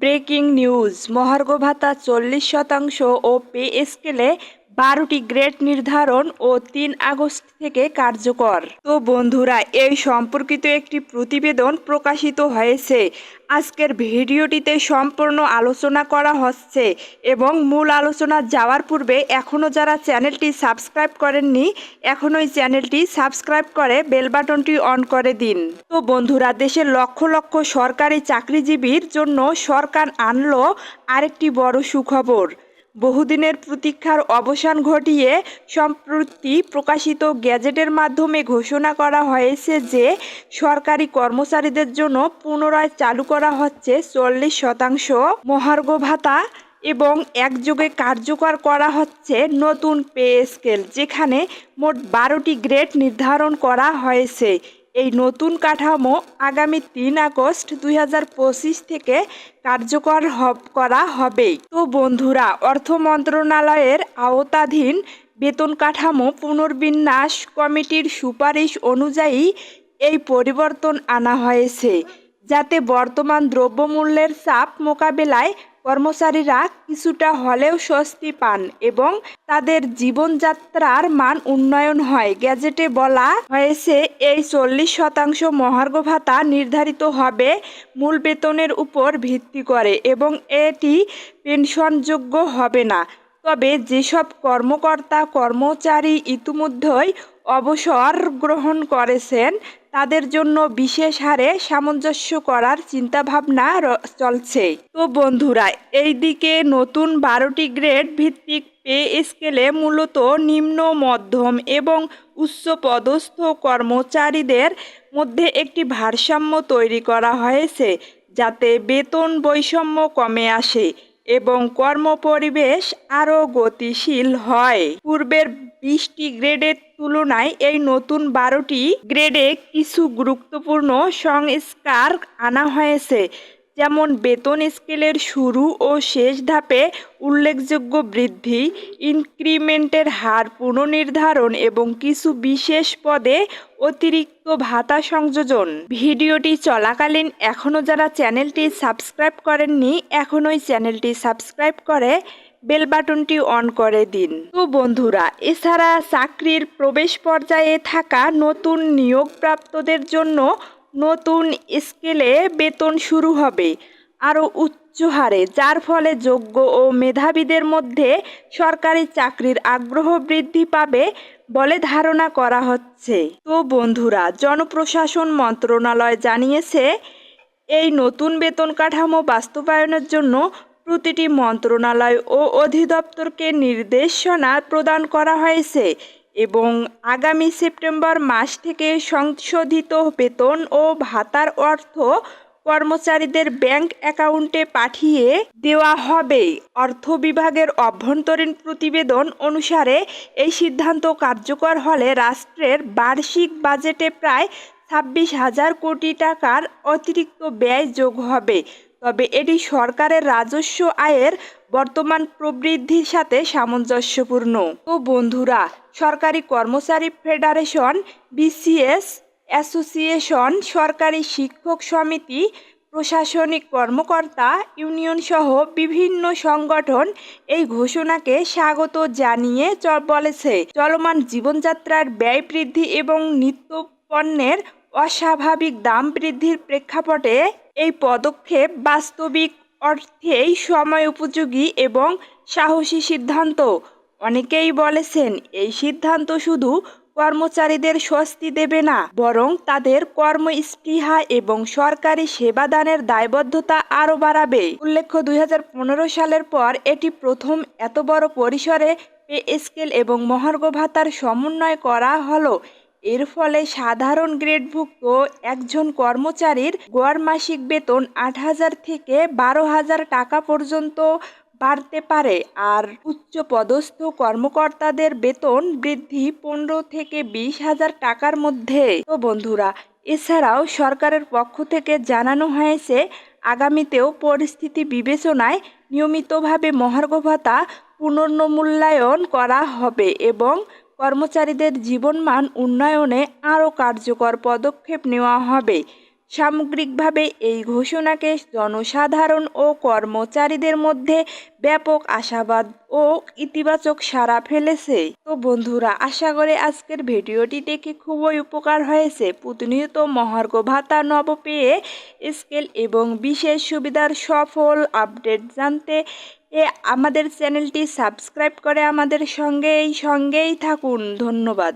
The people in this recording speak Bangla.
ব্রেকিং নিউজ মহার্ঘ ভাতা চল্লিশ শতাংশ ও পে স্কেলে বারোটি গ্রেড নির্ধারণ ও তিন আগস্ট থেকে কার্যকর। তো বন্ধুরা, এই সম্পর্কিত একটি প্রতিবেদন প্রকাশিত হয়েছে। আজকের ভিডিওটিতে সম্পূর্ণ আলোচনা করা হচ্ছে এবং মূল আলোচনা যাওয়ার পূর্বে এখনও যারা চ্যানেলটি সাবস্ক্রাইব করেননি, এখনই চ্যানেলটি সাবস্ক্রাইব করে বেল বাটনটি অন করে দিন। তো বন্ধুরা দেশের লক্ষ লক্ষ সরকারি চাকরিজীবীর জন্য সরকার আনলো আরেকটি বড় সুখবর। বহুদিনের প্রতীক্ষার অবসান ঘটিয়ে সম্প্রতি প্রকাশিত গ্যাজেটের মাধ্যমে ঘোষণা করা হয়েছে যে সরকারি কর্মচারীদের জন্য পুনরায় চালু করা হচ্ছে চল্লিশ শতাংশ মহার্ঘ ভাতা এবং একযোগে কার্যকর করা হচ্ছে নতুন পে স্কেল, যেখানে মোট বারোটি গ্রেড নির্ধারণ করা হয়েছে। এই নতুন কাঠামো আগামী তিন আগস্ট দুই হাজার পঁচিশ থেকে কার্যকর করা হবে তো বন্ধুরা, অর্থ মন্ত্রণালয়ের আওতাধীন বেতন কাঠামো পুনর্বিন্যাস কমিটির সুপারিশ অনুযায়ী এই পরিবর্তন আনা হয়েছে। যাতে বর্তমান দ্রব্যমূল্যের চাপ মোকাবেলায় কর্মচারীরা কিছুটা হলেও স্বস্তি পান এবং তাদের জীবনযাত্রার মান উন্নয়ন হয়। গ্যাজেটে বলা হয়েছে, এই চল্লিশ শতাংশ মহার্ঘ ভাতা নির্ধারিত হবে মূল বেতনের উপর ভিত্তি করে এবং এটি পেনশনযোগ্য হবে না। তবে যেসব কর্মকর্তা কর্মচারী ইতিমধ্যেই অবসর গ্রহণ করেছেন, তাদের জন্য বিশেষ হারে সামঞ্জস্য করার চিন্তাভাবনা চলছে। তো বন্ধুরা, এইদিকে নতুন বারোটি গ্রেড ভিত্তিক পে স্কেলে মূলত নিম্ন, মধ্যম এবং উচ্চ পদস্থ কর্মচারীদের মধ্যে একটি ভারসাম্য তৈরি করা হয়েছে, যাতে বেতন বৈষম্য কমে আসে এবং কর্মপরিবেশ আরও গতিশীল হয়। পূর্বের বিশটি গ্রেডের তুলনায় এই নতুন বারোটি গ্রেডে কিছু গুরুত্বপূর্ণ সংস্কার আনা হয়েছে, যেমন বেতন স্কেলের শুরু ও শেষ ধাপে উল্লেখযোগ্য বৃদ্ধি, ইনক্রিমেন্টের হার পুনর্নির্ধারণ এবং কিছু বিশেষ পদে অতিরিক্ত ভাতা সংযোজন। ভিডিওটি চলাকালীন এখনও যারা চ্যানেলটি সাবস্ক্রাইব করেননি, এখনই চ্যানেলটি সাবস্ক্রাইব করে বেল বাটনটি অন করে দিন। তো বন্ধুরা, এছাড়া চাকরির প্রবেশ পর্যায়ে থাকা নতুন নিয়োগপ্রাপ্তদের জন্য নতুন স্কেলে বেতন শুরু হবে। আরও উচ্চ হারে, যার ফলে যোগ্য ও মেধাবীদের মধ্যে সরকারি চাকরির আগ্রহ বৃদ্ধি পাবে বলে ধারণা করা হচ্ছে। তো বন্ধুরা, জনপ্রশাসন মন্ত্রণালয় জানিয়েছে, এই নতুন বেতন কাঠামো বাস্তবায়নের জন্য প্রতিটি মন্ত্রণালয় ও অধিদপ্তরকে নির্দেশনা প্রদান করা হয়েছে এবং আগামী সেপ্টেম্বর মাস থেকে সংশোধিত বেতন ও ভাতার অর্থ কর্মচারীদের ব্যাংক অ্যাকাউন্টে পাঠিয়ে দেওয়া হবে। অর্থ বিভাগের অভ্যন্তরীণ প্রতিবেদন অনুসারে এই সিদ্ধান্ত কার্যকর হলে রাষ্ট্রের বার্ষিক বাজেটে প্রায় ছাব্বিশ হাজার কোটি টাকার অতিরিক্ত ব্যয় যোগ হবে। তবে এটি সরকারের রাজস্ব আয়ের বর্তমান প্রবৃদ্ধির সাথে সামঞ্জস্যপূর্ণ। তো বন্ধুরা, সরকারি কর্মচারী ফেডারেশন, বিসিএস অ্যাসোসিয়েশন, সরকারি শিক্ষক সমিতি, প্রশাসনিক কর্মকর্তা, ইউনিয়ন সহ বিভিন্ন সংগঠন এই ঘোষণাকে স্বাগত জানিয়ে বলেছে। চলমান জীবনযাত্রার ব্যয় বৃদ্ধি এবং নিত্য পণ্যের অস্বাভাবিক দাম বৃদ্ধির প্রেক্ষাপটে এই পদক্ষেপ বাস্তবিক অর্থেই সময় উপযোগী এবং সাহসী সিদ্ধান্ত। অনেকেই বলেছেন, এই সিদ্ধান্ত শুধু কর্মচারীদের স্বস্তি দেবে না, বরং তাদের কর্মস্পৃহা এবং সরকারি সেবাদানের দায়বদ্ধতা আরও বাড়াবে। উল্লেখ্য, দুই হাজার পনেরো সালের পর এটি প্রথম এত বড় পরিসরে পে স্কেল এবং মহার্ঘ ভাতার সমন্বয় করা হলো। এর ফলে সাধারণ গ্রেডভুক্ত একজন কর্মচারীর গড় মাসিক বেতন আট হাজার থেকে বারো হাজার টাকা পর্যন্ত বাড়তে পারে আর উচ্চ পদস্থ কর্মকর্তাদের বেতন বৃদ্ধি পনেরো থেকে বিশ হাজার টাকার মধ্যে। তো বন্ধুরা, এছাড়াও সরকারের পক্ষ থেকে জানানো হয়েছে, আগামীতেও পরিস্থিতি বিবেচনায় নিয়মিতভাবে মহার্ঘ ভাতা পুনর্মূল্যায়ন করা হবে এবং কর্মচারীদের জীবনমান উন্নয়নে আরও কার্যকর পদক্ষেপ নেওয়া হবে। সামগ্রিকভাবে এই ঘোষণাকে জনসাধারণ ও কর্মচারীদের মধ্যে ব্যাপক আশাবাদ ও ইতিবাচক সাড়া ফেলেছে। তো বন্ধুরা, আশা করে আজকের ভিডিওটি দেখে খুবই উপকার হয়েছে। প্রতিনিয়ত মহার্ঘ ভাতা নব পেয়ে স্কেল এবং বিশেষ সুবিধার সফল আপডেট জানতে এ আমাদের চ্যানেলটি সাবস্ক্রাইব করে আমাদের সঙ্গেই সঙ্গেই থাকুন। ধন্যবাদ।